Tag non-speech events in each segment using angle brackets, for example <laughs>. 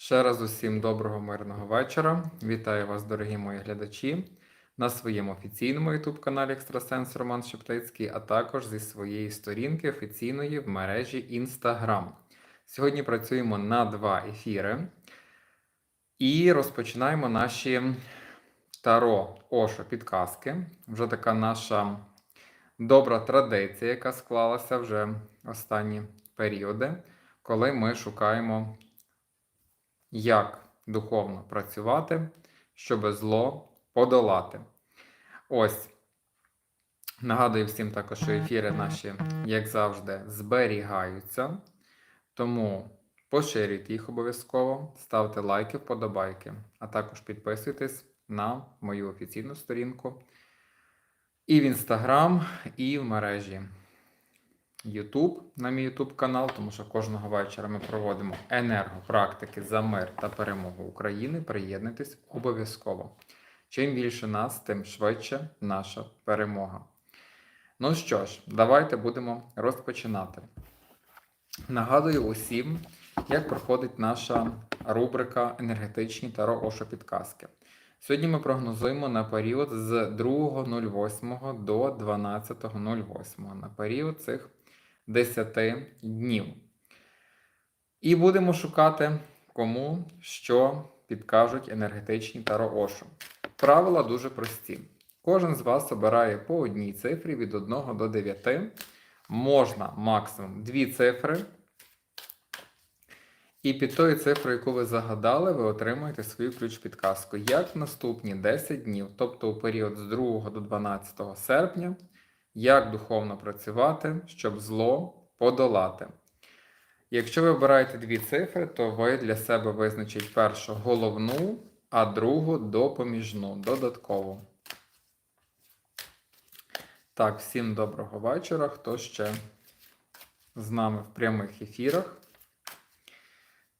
Ще раз усім доброго мирного вечора. Вітаю вас, дорогі мої глядачі, на своєму офіційному youtube каналі Екстрасенс Роман Шептицький, а також зі своєї сторінки офіційної в мережі Instagram. Сьогодні працюємо на два ефіри і розпочинаємо наші таро Ошо підказки. Вже така наша добра традиція, яка склалася вже останні періоди, коли ми шукаємо як духовно працювати, щоб зло подолати. Ось. Нагадую всім також, що ефіри наші, як завжди, зберігаються. Тому поширюйте їх обов'язково, ставте лайки, вподобайки, а також підписуйтесь на мою офіційну сторінку і в Інстаграм, і в мережі YouTube на мій YouTube канал, тому що кожного вечора ми проводимо енергопрактики за мир та перемогу України. Приєднуйтесь обов'язково. Чим більше нас, тим швидше наша перемога. Ну що ж, давайте будемо розпочинати. Нагадую усім, як проходить наша рубрика енергетичні таро Ошо підказки. Сьогодні ми прогнозуємо на період з 2.08 до 12.08. На період цих 10 днів. І будемо шукати, кому що підкажуть енергетичні таро Ошо. Правила дуже прості. Кожен з вас обирає по одній цифрі від 1 до 9. Можна максимум 2 цифри. І під тою цифрою, яку ви загадали, ви отримаєте свою ключ-підказку. Як в наступні 10 днів, тобто у період з 2 до 12 серпня, як духовно працювати, щоб зло подолати. Якщо ви обираєте дві цифри, то ви для себе визначіть першу головну, а другу допоміжну, додаткову. Так, всім доброго вечора. Хто ще з нами в прямих ефірах?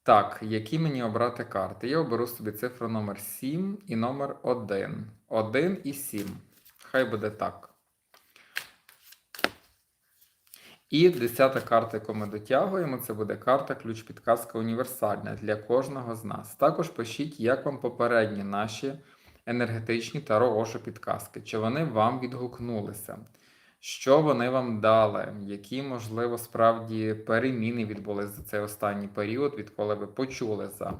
Так, які мені обрати карти? Я оберу собі цифру номер 7 і номер 1. 1 і 7. Хай буде так. І десята карта, яку ми дотягуємо, це буде карта ключ-підказка універсальна для кожного з нас. Також пишіть, як вам попередні наші енергетичні таро Ошо підказки, чи вони вам відгукнулися, що вони вам дали, які, можливо, справді переміни відбулись за цей останній період, відколи ви почули за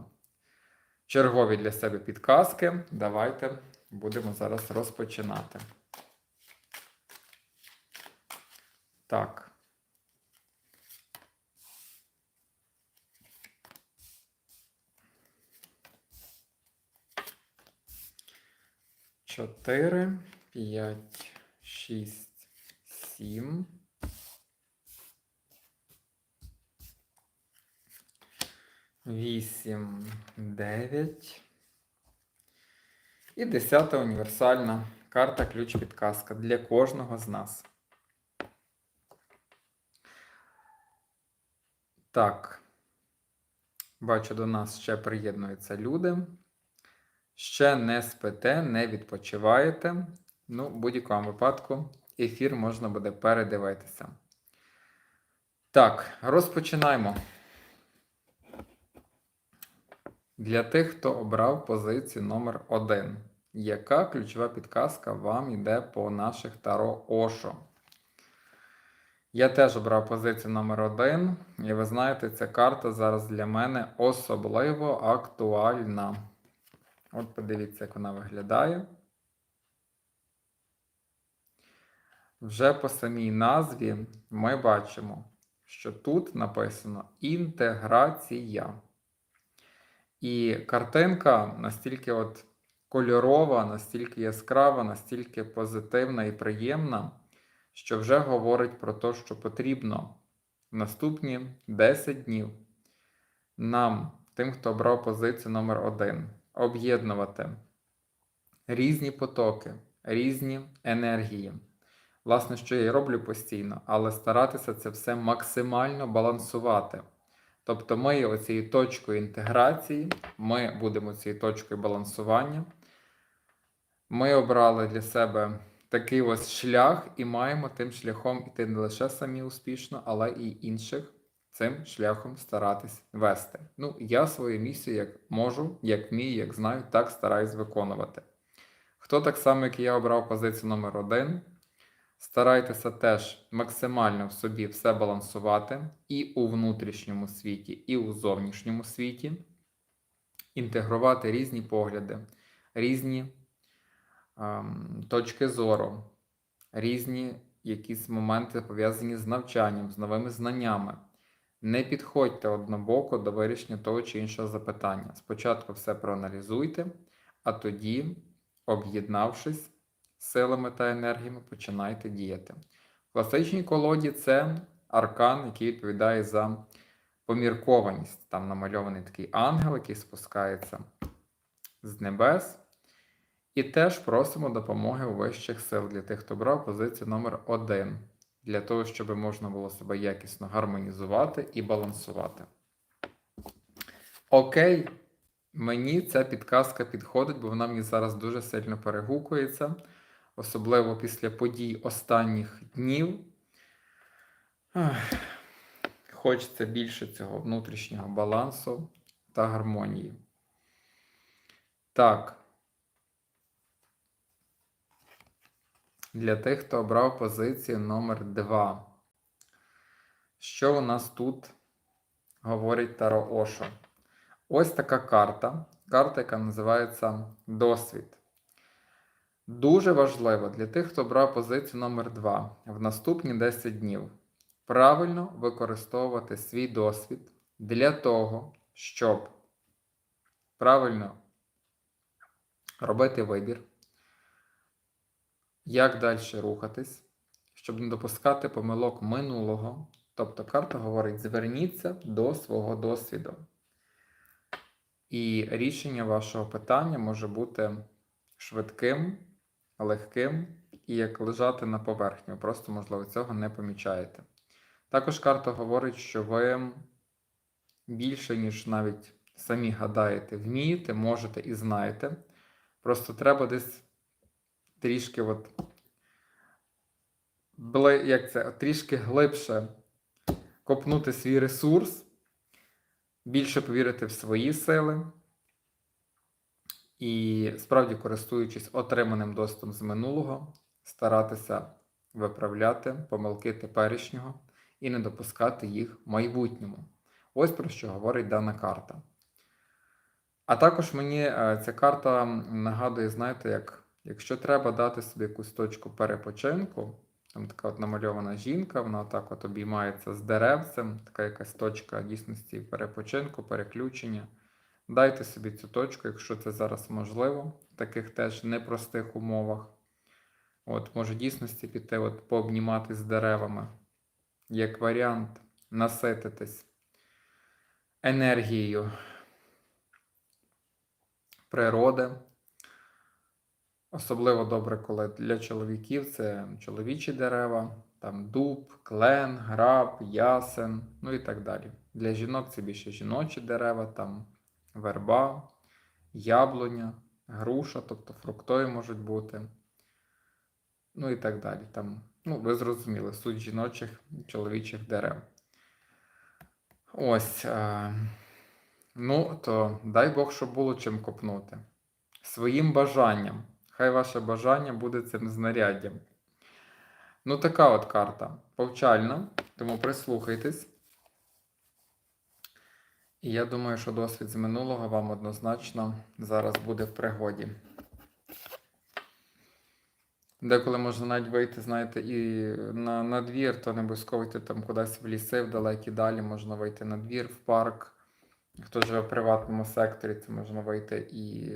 чергові для себе підказки. Давайте будемо зараз розпочинати. Так. Чотири, п'ять, шість, сім. Вісім, дев'ять. І десята універсальна карта ключ-підказка для кожного з нас. Так. Бачу, до нас ще приєднуються люди. Ще не спите, не відпочиваєте. Ну, в будь-якому випадку ефір можна буде передивитися. Так, розпочинаємо. Для тих, хто обрав позицію номер 1 Яка ключова підказка вам йде по наших таро Ошо? Я теж обрав позицію номер 1 і ви знаєте, ця карта зараз для мене особливо актуальна. От подивіться, як вона виглядає. Вже по самій назві ми бачимо, що тут написано інтеграція. І картинка настільки от кольорова, настільки яскрава, настільки позитивна і приємна, що вже говорить про те, що потрібно в наступні 10 днів нам, тим, хто обрав позицію номер 1 об'єднувати різні потоки, різні енергії. Власне, що я і роблю постійно, але старатися це все максимально балансувати. Тобто, ми оцією точкою інтеграції, ми будемо цією точкою балансування. Ми обрали для себе такий ось шлях і маємо тим шляхом іти не лише самі успішно, але і інших цим шляхом старатись вести. Ну, я свою місію як можу, як вмію, як знаю, так стараюсь виконувати. Хто так само, як і я обрав позицію номер один, старайтеся теж максимально в собі все балансувати і у внутрішньому світі, і у зовнішньому світі, інтегрувати різні погляди, різні ем, точки зору, різні якісь моменти пов'язані з навчанням, з новими знаннями. Не підходьте однобоко до вирішення того чи іншого запитання. Спочатку все проаналізуйте, а тоді, об'єднавшись силами та енергіями, починайте діяти. В класичній колоді це аркан, який відповідає за поміркованість. Там намальований такий ангел, який спускається з небес. І теж просимо допомоги у вищих сил для тих, хто брав позицію номер 1 для того, щоб можна було себе якісно гармонізувати і балансувати. Окей, мені ця підказка підходить, бо вона мені зараз дуже сильно перегукується, особливо після подій останніх днів. Хочеться більше цього внутрішнього балансу та гармонії. Так. Для тих, хто обрав позицію номер 2. Що у нас тут говорить Таро Ошо? Ось така карта. Карта, яка називається Досвід. Дуже важливо для тих, хто брав позицію номер 2 в наступні 10 днів. Правильно використовувати свій досвід для того, щоб правильно робити вибір як далі рухатись, щоб не допускати помилок минулого. Тобто карта говорить: зверніться до свого досвіду. І рішення вашого питання може бути швидким, легким і як лежати на поверхні. Ви просто, можливо, цього не помічаєте. Також карта говорить, що ви більше, ніж навіть самі гадаєте, вмієте, можете і знаєте. Просто треба десь трішки от, як це, трішки глибше копнути свій ресурс, більше повірити в свої сили. І справді, користуючись отриманим доступом з минулого, старатися виправляти помилки теперішнього і не допускати їх в майбутньому. Ось про що говорить дана карта. А також мені е, ця карта нагадує, знаєте, як Якщо треба дати собі якусь точку перепочинку, там така от намальована жінка, вона так от обіймається з деревцем, така якась точка дійсності перепочинку, переключення. Дайте собі цю точку, якщо це зараз можливо, в таких теж непростих умовах. От, Може дійсності піти, от, пообнімати з деревами, як варіант, насититись енергією природи. Особливо добре, коли для чоловіків це чоловічі дерева, там дуб, клен, граб, ясен, ну і так далі. Для жінок це більше жіночі дерева, там верба, яблуня, груша, тобто фруктові можуть бути. Ну і так далі. Там, ну, Ви зрозуміли, суть жіночих чоловічих дерев. Ось. А... Ну, то дай Бог, щоб було чим копнути. Своїм бажанням. Хай ваше бажання буде цим знаряддям. Ну, така от карта повчальна, тому прислухайтесь. І я думаю, що досвід з минулого вам однозначно зараз буде в пригоді. Деколи можна навіть вийти, знаєте, і на на двір, то не обов'язково йти там кудись в ліси, в далекі далі, можна вийти на двір, в парк. Хто живе в приватному секторі, це можна вийти і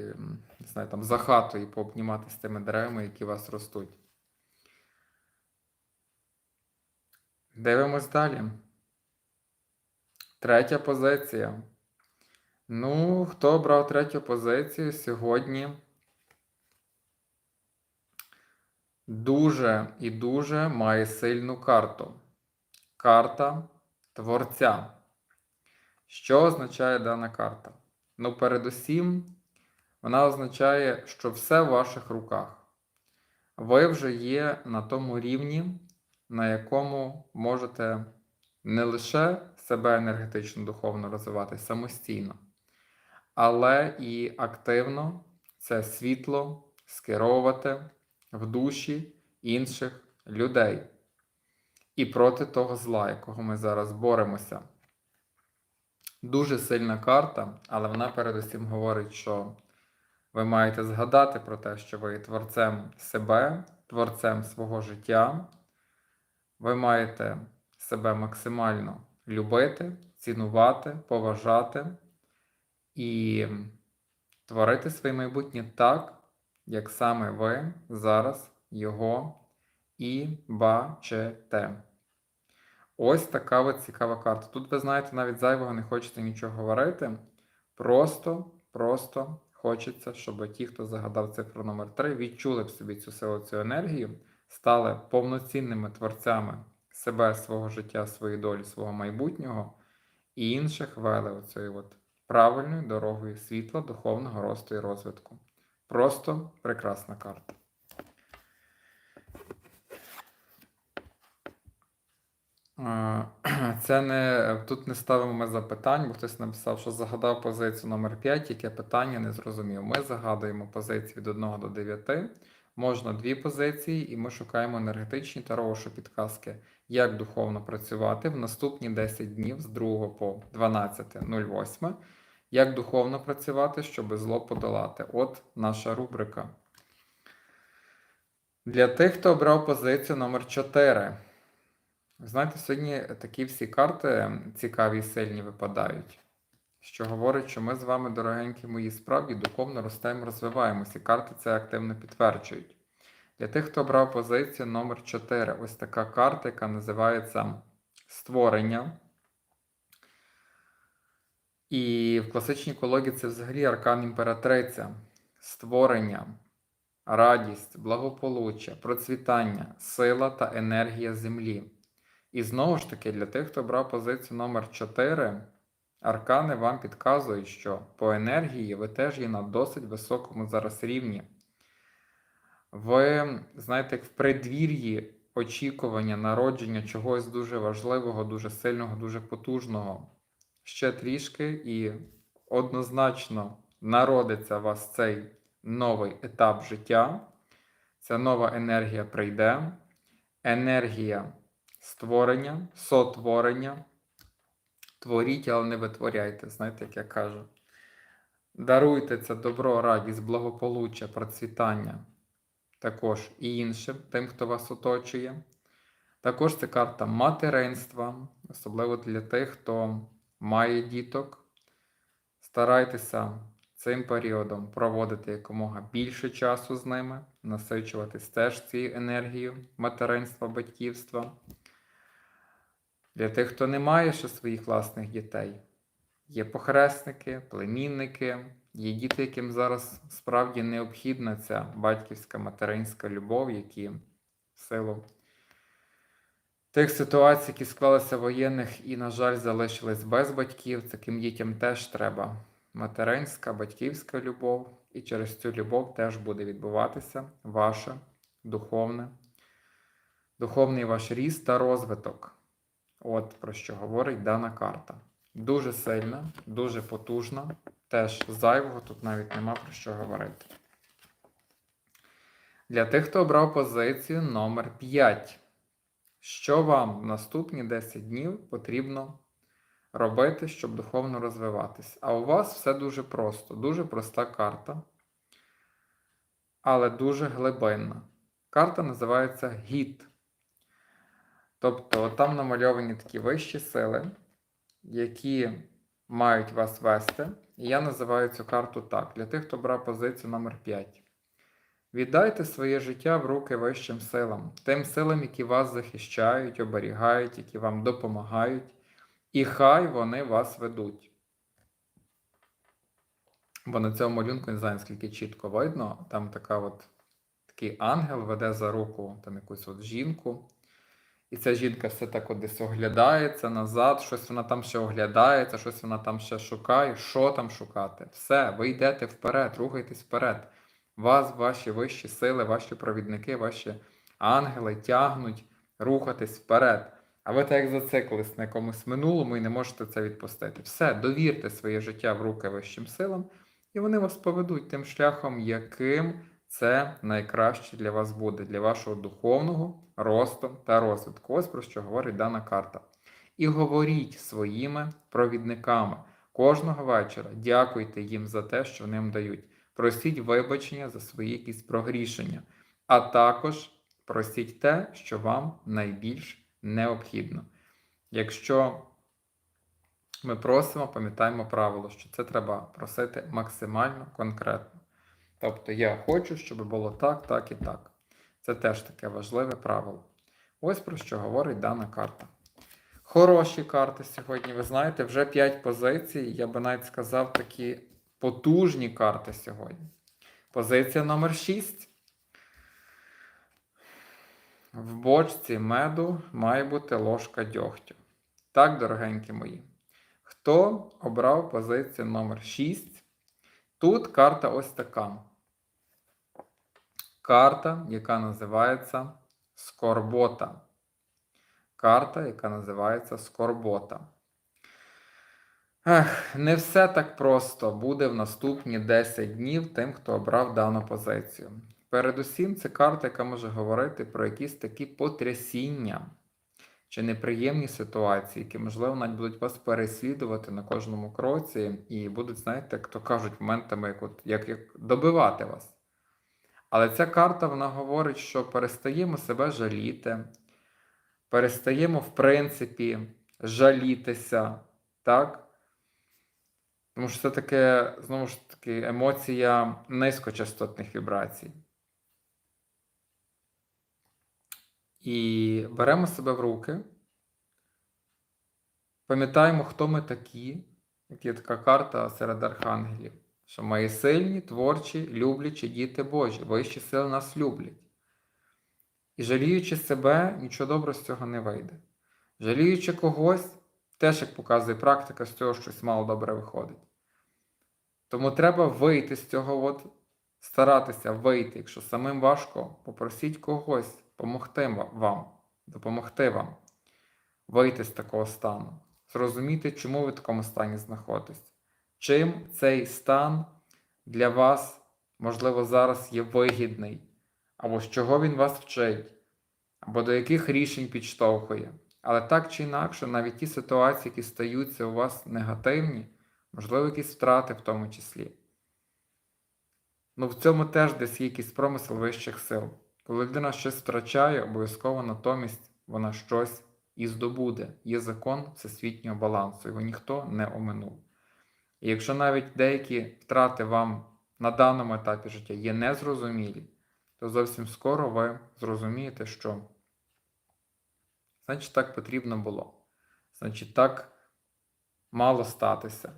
не знаю, там за хату і пообнімати з тими деревами, які у вас ростуть. Дивимось далі. Третя позиція. Ну, хто обрав третю позицію сьогодні? Дуже і дуже має сильну карту. Карта Творця. Що означає дана карта? Ну, передусім, вона означає, що все в ваших руках. Ви вже є на тому рівні, на якому можете не лише себе енергетично, духовно розвивати самостійно, але і активно це світло скеровувати в душі інших людей і проти того зла, якого ми зараз боремося. Дуже сильна карта, але вона передусім говорить, що ви маєте згадати про те, що ви є творцем себе, творцем свого життя. Ви маєте себе максимально любити, цінувати, поважати і творити своє майбутнє так, як саме ви зараз його і бачите. Ось така от цікава карта. Тут, ви знаєте, навіть зайвого не хочете нічого говорити. Просто, просто хочеться, щоб ті, хто загадав цифру номер 3, відчули в собі цю силу, цю енергію, стали повноцінними творцями себе, свого життя, своєї долі, свого майбутнього і інших вели оцією от правильною дорогою світла, духовного росту і розвитку. Просто прекрасна карта. <clears throat> Це не тут не ставимо ми запитань, бо хтось написав, що загадав позицію номер 5, яке питання не зрозумів. Ми загадуємо позиції від 1 до 9. Можна дві позиції, і ми шукаємо енергетичні та рошу підказки, як духовно працювати в наступні 10 днів з 2 по 12.08. Як духовно працювати, щоб зло подолати. От наша рубрика. Для тих, хто обрав позицію номер 4. Знаєте, сьогодні такі всі карти цікаві і сильні випадають, що говорить, що ми з вами, дорогенькі мої, справді духовно ростемо, розвиваємося. І карти це активно підтверджують. Для тих, хто обрав позицію номер 4 ось така карта, яка називається Створення. І в класичній кологі це взагалі аркан імператриця, створення, радість, благополуччя, процвітання, сила та енергія землі. І знову ж таки, для тих, хто брав позицію номер 4 аркани вам підказують, що по енергії ви теж є на досить високому зараз рівні. Ви, знаєте, в предвір'ї очікування народження чогось дуже важливого, дуже сильного, дуже потужного. Ще трішки і однозначно народиться вас цей новий етап життя. Ця нова енергія прийде. Енергія створення, сотворення. Творіть, але не витворяйте, знаєте, як я кажу. Даруйте це добро, радість, благополуччя, процвітання. Також і іншим, тим, хто вас оточує. Також це карта материнства, особливо для тих, хто має діток. Старайтеся цим періодом проводити якомога більше часу з ними, насичуватись теж цією енергією материнства, батьківства. Для тих, хто не має ще своїх власних дітей, є похресники, племінники, є діти, яким зараз справді необхідна ця батьківська материнська любов, які в силу тих ситуацій, які склалися воєнних і, на жаль, залишились без батьків, таким дітям теж треба. Материнська, батьківська любов, і через цю любов теж буде відбуватися ваше духовне, духовний ваш ріст та розвиток. От про що говорить дана карта. Дуже сильна, дуже потужна. Теж зайвого тут навіть нема про що говорити. Для тих, хто обрав позицію номер 5. Що вам в наступні 10 днів потрібно робити, щоб духовно розвиватись? А у вас все дуже просто, дуже проста карта, але дуже глибинна. Карта називається гід. Тобто там намальовані такі вищі сили, які мають вас вести. І я називаю цю карту так, для тих, хто брав позицію номер 5. Віддайте своє життя в руки вищим силам, тим силам, які вас захищають, оберігають, які вам допомагають, і хай вони вас ведуть. Бо на цьому малюнку не знаю, скільки чітко видно, там така от, такий ангел веде за руку там якусь от жінку. І ця жінка все так десь оглядається назад, щось вона там ще оглядається, щось вона там ще шукає. Що там шукати? Все, ви йдете вперед, рухайтесь вперед. Вас, ваші вищі сили, ваші провідники, ваші ангели тягнуть рухатись вперед. А ви так зациклились на якомусь минулому і не можете це відпустити. Все, довірте своє життя в руки вищим силам, і вони вас поведуть тим шляхом, яким це найкраще для вас буде, для вашого духовного росту та розвитку. Ось про що говорить дана карта. І говоріть своїми провідниками кожного вечора. Дякуйте їм за те, що вони вам дають. Просіть вибачення за свої якісь прогрішення, а також просіть те, що вам найбільш необхідно. Якщо ми просимо, пам'ятаємо правило, що це треба просити максимально конкретно. Тобто я хочу, щоб було так, так і так. Це теж таке важливе правило. Ось про що говорить дана карта. Хороші карти сьогодні. Ви знаєте, вже 5 позицій. Я би навіть сказав такі потужні карти сьогодні. Позиція номер 6. В бочці меду має бути ложка дьогтю. Так, дорогенькі мої. Хто обрав позицію номер 6? Тут карта ось така. Карта, яка називається Скорбота. Карта, яка називається Скорбота. Ех, не все так просто буде в наступні 10 днів тим, хто обрав дану позицію. Передусім, це карта, яка може говорити про якісь такі потрясіння чи неприємні ситуації, які, можливо, навіть будуть вас переслідувати на кожному кроці, і будуть, знаєте, як то кажуть, моментами, як, от, як, як добивати вас. Але ця карта вона говорить, що перестаємо себе жаліти, перестаємо, в принципі, жалітися, так? Тому що це таке, знову ж таки, емоція низькочастотних вібрацій. І беремо себе в руки, пам'ятаємо, хто ми такі, як є така карта серед архангелів, що є сильні, творчі, люблячі діти Божі, вищі сили нас люблять. І жаліючи себе, нічого доброго з цього не вийде. Жаліючи когось, теж, як показує практика, з цього щось мало добре виходить. Тому треба вийти з цього, от, старатися вийти. Якщо самим важко, попросіть когось допомогти вам, допомогти вам вийти з такого стану, зрозуміти, чому ви в такому стані знаходитесь. Чим цей стан для вас, можливо, зараз є вигідний, або з чого він вас вчить, або до яких рішень підштовхує. Але так чи інакше, навіть ті ситуації, які стаються у вас негативні, можливо, якісь втрати в тому числі. Ну, в цьому теж десь є якийсь промисел вищих сил. Коли людина щось втрачає, обов'язково натомість вона щось і здобуде. Є закон всесвітнього балансу, його ніхто не оминув. І якщо навіть деякі втрати вам на даному етапі життя є незрозумілі, то зовсім скоро ви зрозумієте, що значить так потрібно було. Значить, так мало статися.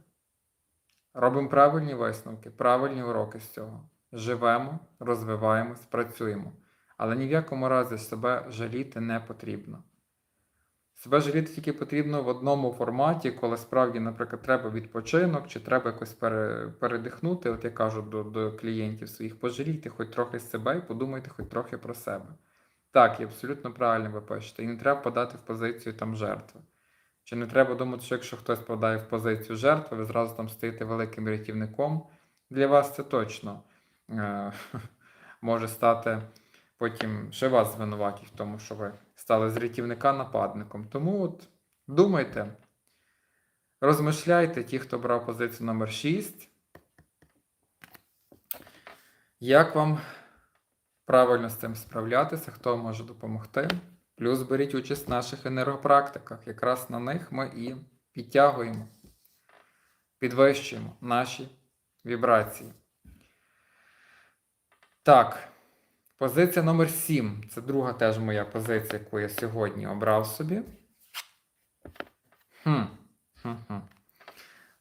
Робимо правильні висновки, правильні уроки з цього. Живемо, розвиваємось, працюємо. Але ні в якому разі себе жаліти не потрібно. Себе жаліти тільки потрібно в одному форматі, коли справді, наприклад, треба відпочинок, чи треба якось пере, передихнути. От я кажу до, до клієнтів своїх, пожалійте хоч трохи себе і подумайте хоч трохи про себе. Так, і абсолютно правильно ви пишете. І не треба подати в позицію там жертви. Чи не треба думати, що якщо хтось подає в позицію жертви, ви зразу там стоїте великим рятівником. Для вас це точно е- <laughs> може стати потім ще вас звинуватять в тому, що ви стали з рятівника нападником. Тому от думайте, розмишляйте, ті, хто брав позицію номер 6. Як вам правильно з цим справлятися, хто може допомогти? Плюс беріть участь в наших енергопрактиках. Якраз на них ми і підтягуємо, підвищуємо наші вібрації. Так, позиція номер 7. Це друга теж моя позиція, яку я сьогодні обрав собі. Хм.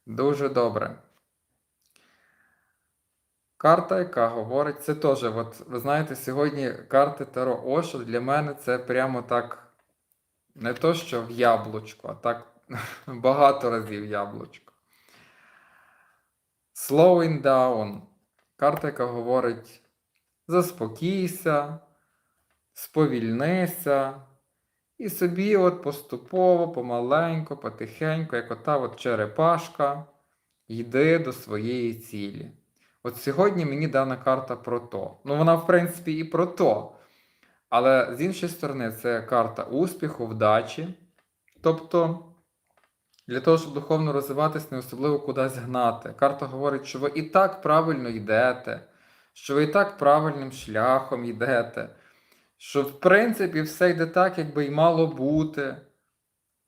Дуже добре. Карта, яка говорить, це теж, от, ви знаєте, сьогодні карти Таро Ошо для мене це прямо так, не то, що в яблучко, а так <laughs> багато разів яблучко. Slowing down. Карта, яка говорить заспокійся, сповільнися, І собі от поступово, помаленько, потихеньку, як ота от черепашка, йди до своєї цілі. От сьогодні мені дана карта про то. Ну, вона, в принципі, і про то. Але з іншої сторони, це карта успіху, вдачі. Тобто, для того, щоб духовно розвиватись, не особливо кудись гнати. Карта говорить, що ви і так правильно йдете, що ви і так правильним шляхом йдете, що в принципі все йде так, якби й мало бути.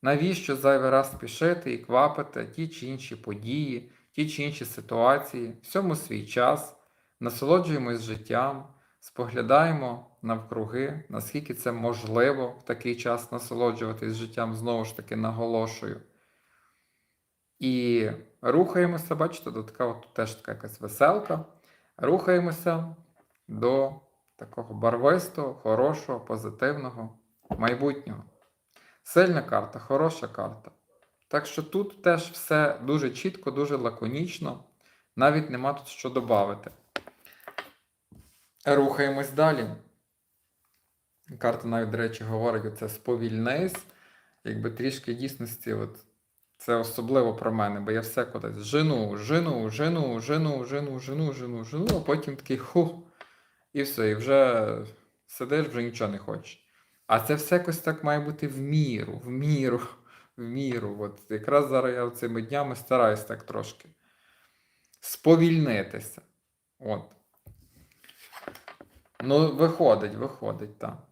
Навіщо зайвий раз спішити і квапити ті чи інші події, ті чи інші ситуації, всьому свій час, насолоджуємось життям, споглядаємо навкруги, наскільки це можливо в такий час насолоджуватись життям, знову ж таки наголошую. І рухаємося, бачите, до така от, теж така якась веселка. Рухаємося до такого барвистого, хорошого, позитивного майбутнього. Сильна карта, хороша карта. Так що тут теж все дуже чітко, дуже лаконічно, навіть нема тут що додати. Рухаємось далі. Карта навіть, до речі, говорить оце сповільнись, якби трішки дійсності, от, це особливо про мене, бо я все кудись жену, жену, жену, жену, жену, жену, жену, жену, а потім такий хух, і все, і вже сидиш, вже нічого не хочеш. А це все якось так має бути в міру, в міру, в міру. От якраз зараз я цими днями стараюсь так трошки сповільнитися. От. Ну, виходить, виходить, так.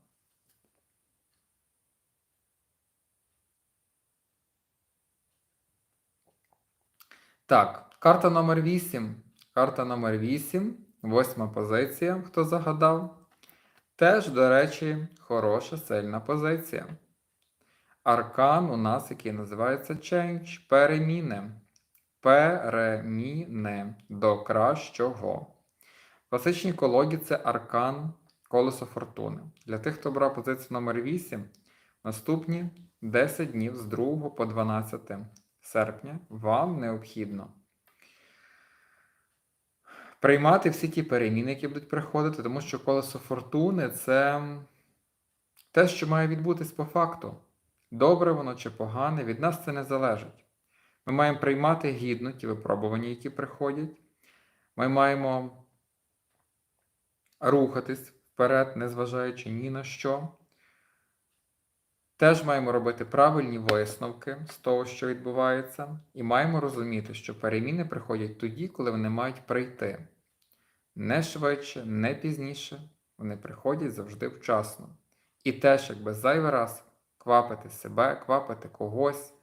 Так, карта номер 8. Карта номер 8. Восьма позиція, хто загадав. Теж, до речі, хороша сильна позиція. Аркан у нас, який називається Change, переміни. Переміни до кращого. В класичній колоді це аркан колесо фортуни. Для тих, хто брав позицію номер 8, наступні 10 днів з 2 по 12 серпня вам необхідно приймати всі ті переміни, які будуть приходити, тому що колесо фортуни це те, що має відбутись по факту. Добре воно чи погане, від нас це не залежить. Ми маємо приймати гідно ті випробування, які приходять. Ми маємо рухатись вперед, незважаючи ні на що. Теж маємо робити правильні висновки з того, що відбувається, і маємо розуміти, що переміни приходять тоді, коли вони мають прийти. Не швидше, не пізніше, вони приходять завжди вчасно. І теж, якби зайвий раз квапити себе, квапити когось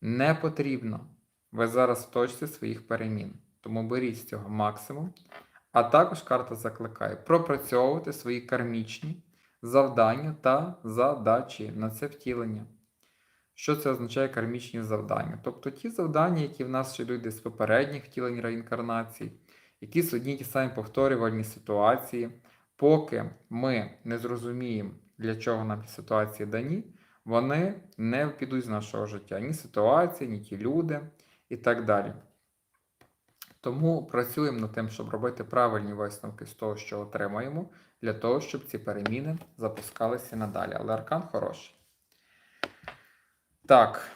не потрібно. Ви зараз в точці своїх перемін. Тому беріть з цього максимум. А також карта закликає пропрацьовувати свої кармічні завдання та задачі на це втілення. Що це означає кармічні завдання? Тобто ті завдання, які в нас ще йдуть з попередніх втілень реінкарнації, якісь одні ті самі повторювальні ситуації, поки ми не зрозуміємо, для чого нам ті ситуації дані, вони не підуть з нашого життя. Ні ситуації, ні ті люди і так далі. Тому працюємо над тим, щоб робити правильні висновки з того, що отримаємо, для того, щоб ці переміни запускалися надалі. Але аркан хороший. Так,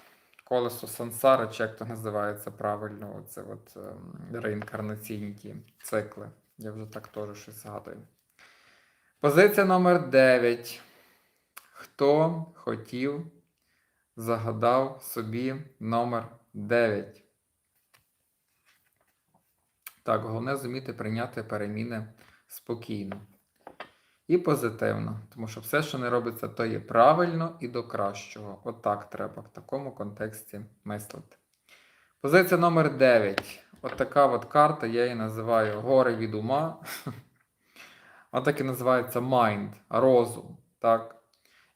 колесо сансари, чи як то називається правильно, це от ем, реінкарнаційні ті цикли. Я вже так теж щось згадую. Позиція номер 9. Хто хотів, загадав собі номер 9. Так, головне зуміти прийняти переміни спокійно і позитивно. Тому що все, що не робиться, то є правильно і до кращого. Отак От треба в такому контексті мислити. Позиція номер 9. От така от карта, я її називаю гори від ума. <laughs> Отак і називається mind, розум. так?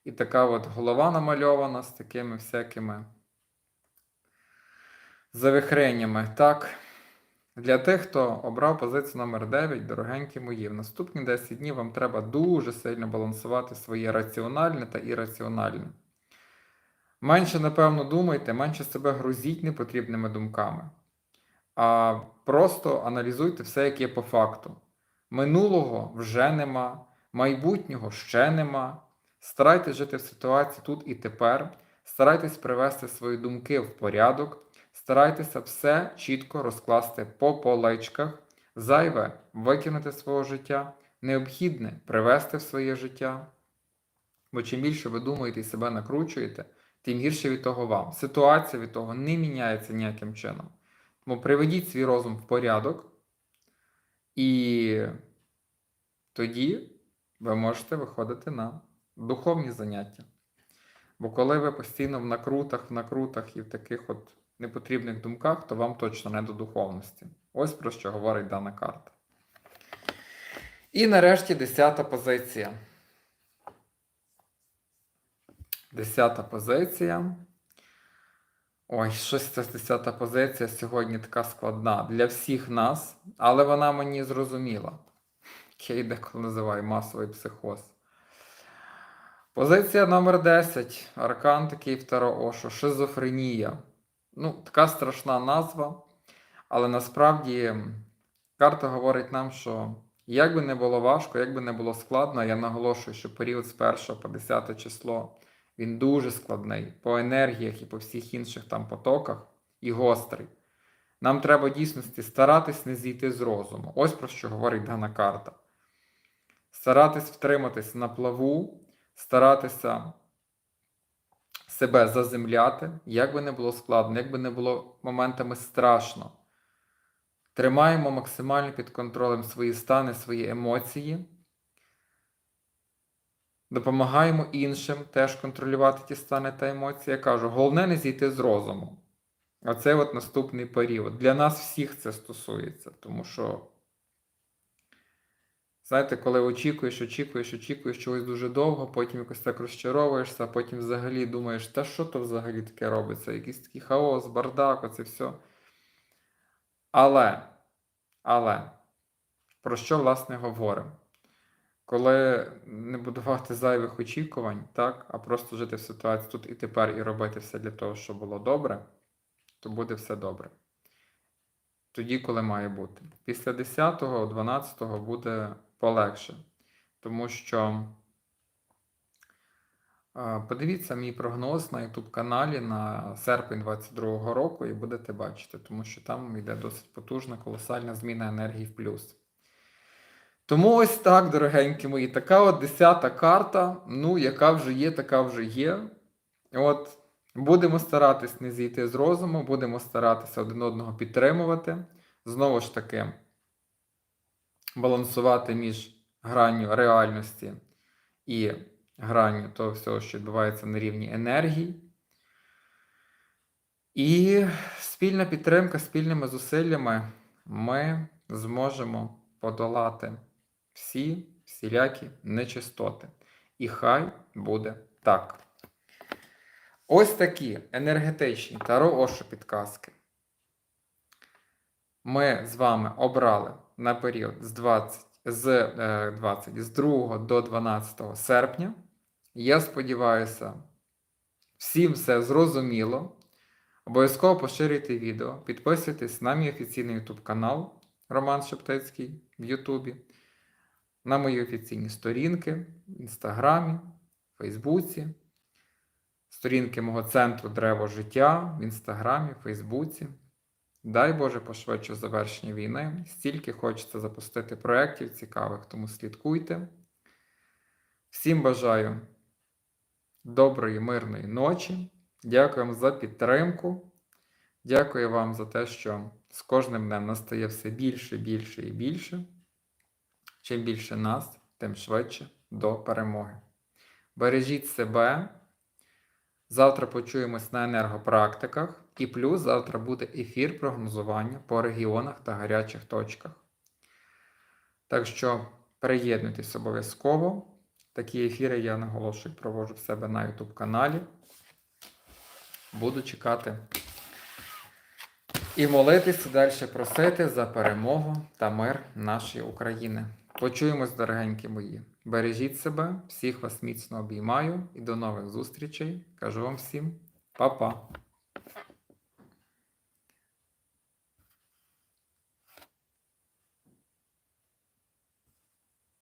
І така от голова намальована з такими всякими завихреннями. так? Для тих, хто обрав позицію номер 9 дорогенькі мої, в наступні 10 днів вам треба дуже сильно балансувати своє раціональне та ірраціональне. Менше, напевно, думайте, менше себе грузіть непотрібними думками. А просто аналізуйте все, як є по факту. Минулого вже нема, майбутнього ще нема. Старайтесь жити в ситуації тут і тепер. Старайтесь привести свої думки в порядок. Старайтеся все чітко розкласти по поличках, зайве викинути свого життя, необхідне привести в своє життя. Бо чим більше ви думаєте і себе накручуєте, тим гірше від того вам. Ситуація від того не міняється ніяким чином. Тому приведіть свій розум в порядок, і тоді ви можете виходити на духовні заняття. Бо коли ви постійно в накрутах, в накрутах і в таких от непотрібних думках, то вам точно не до духовності. Ось про що говорить дана карта. І нарешті десята позиція. Десята позиція. Ой, щось ця десята позиція сьогодні така складна для всіх нас, але вона мені зрозуміла. Я її деколи називаю масовий психоз. Позиція номер 10. Аркан такий Второ Ошо. Шизофренія. Ну, така страшна назва. Але насправді карта говорить нам, що як би не було важко, як би не було складно, я наголошую, що період з 1 по 10 число він дуже складний по енергіях і по всіх інших там потоках і гострий. Нам треба дійсності старатись не зійти з розуму. Ось про що говорить дана карта. Старатись втриматись на плаву, старатися себе заземляти, як би не було складно, як би не було моментами страшно. Тримаємо максимально під контролем свої стани, свої емоції. Допомагаємо іншим теж контролювати ті стани та емоції. Я кажу, головне не зійти з розуму. Оце от наступний період. Для нас всіх це стосується, тому що, знаєте, коли очікуєш, очікуєш, очікуєш чогось дуже довго, потім якось так розчаровуєшся, а потім взагалі думаєш, та що то взагалі таке робиться? Якийсь такий хаос, бардак, оце все. Але, але, про що, власне, говоримо? Коли не будувати зайвих очікувань, так, а просто жити в ситуації тут і тепер, і робити все для того, щоб було добре, то буде все добре. Тоді, коли має бути. Після 10-го, 12-го буде полегше. Тому що е, подивіться мій прогноз на YouTube каналі на серпень 22-го року і будете бачити, тому що там йде досить потужна, колосальна зміна енергії в плюс. Тому ось так, дорогенькі мої, така от десята карта, ну, яка вже є, така вже є. От, Будемо старатись не зійти з розуму, будемо старатися один одного підтримувати. Знову ж таки, балансувати між гранню реальності і гранню того всього, що відбувається на рівні енергії. І спільна підтримка, спільними зусиллями ми зможемо подолати всі всілякі нечистоти. І хай буде так. Ось такі енергетичні таро Ошо підказки. Ми з вами обрали на період з 20, з, е, 20, з 2 до 12 серпня. Я сподіваюся, всім все зрозуміло. Обов'язково поширюйте відео, підписуйтесь на мій офіційний YouTube канал Роман Шептицький в Ютубі на мої офіційні сторінки в Інстаграмі, Фейсбуці, сторінки мого центру Древо життя в Інстаграмі, Фейсбуці. Дай Боже пошвидше завершення війни. Стільки хочеться запустити проєктів цікавих, тому слідкуйте. Всім бажаю доброї, мирної ночі. Дякую вам за підтримку. Дякую вам за те, що з кожним днем настає все більше, більше і більше. Чим більше нас, тим швидше до перемоги. Бережіть себе. Завтра почуємось на енергопрактиках. І плюс завтра буде ефір прогнозування по регіонах та гарячих точках. Так що приєднуйтесь обов'язково. Такі ефіри я наголошую, проводжу в себе на YouTube каналі. Буду чекати і молитись далі просити за перемогу та мир нашої України. Почуємось, дорогенькі мої. Бережіть себе, всіх вас міцно обіймаю і до нових зустрічей. Кажу вам всім па-па!